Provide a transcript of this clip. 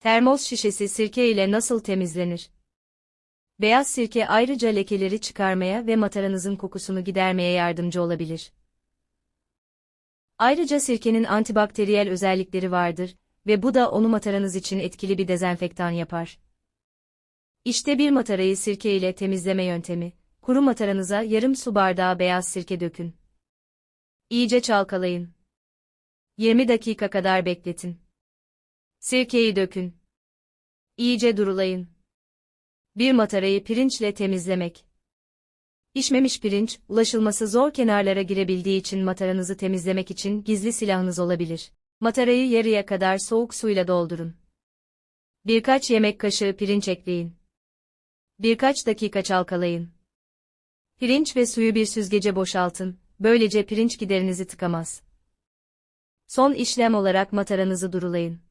Termos şişesi sirke ile nasıl temizlenir? Beyaz sirke ayrıca lekeleri çıkarmaya ve mataranızın kokusunu gidermeye yardımcı olabilir. Ayrıca sirkenin antibakteriyel özellikleri vardır ve bu da onu mataranız için etkili bir dezenfektan yapar. İşte bir matarayı sirke ile temizleme yöntemi. Kuru mataranıza yarım su bardağı beyaz sirke dökün. İyice çalkalayın. 20 dakika kadar bekletin. Sirkeyi dökün. İyice durulayın. Bir matarayı pirinçle temizlemek. Pişmemiş pirinç, ulaşılması zor kenarlara girebildiği için mataranızı temizlemek için gizli silahınız olabilir. Matarayı yarıya kadar soğuk suyla doldurun. Birkaç yemek kaşığı pirinç ekleyin. Birkaç dakika çalkalayın. Pirinç ve suyu bir süzgece boşaltın, böylece pirinç giderinizi tıkamaz. Son işlem olarak mataranızı durulayın.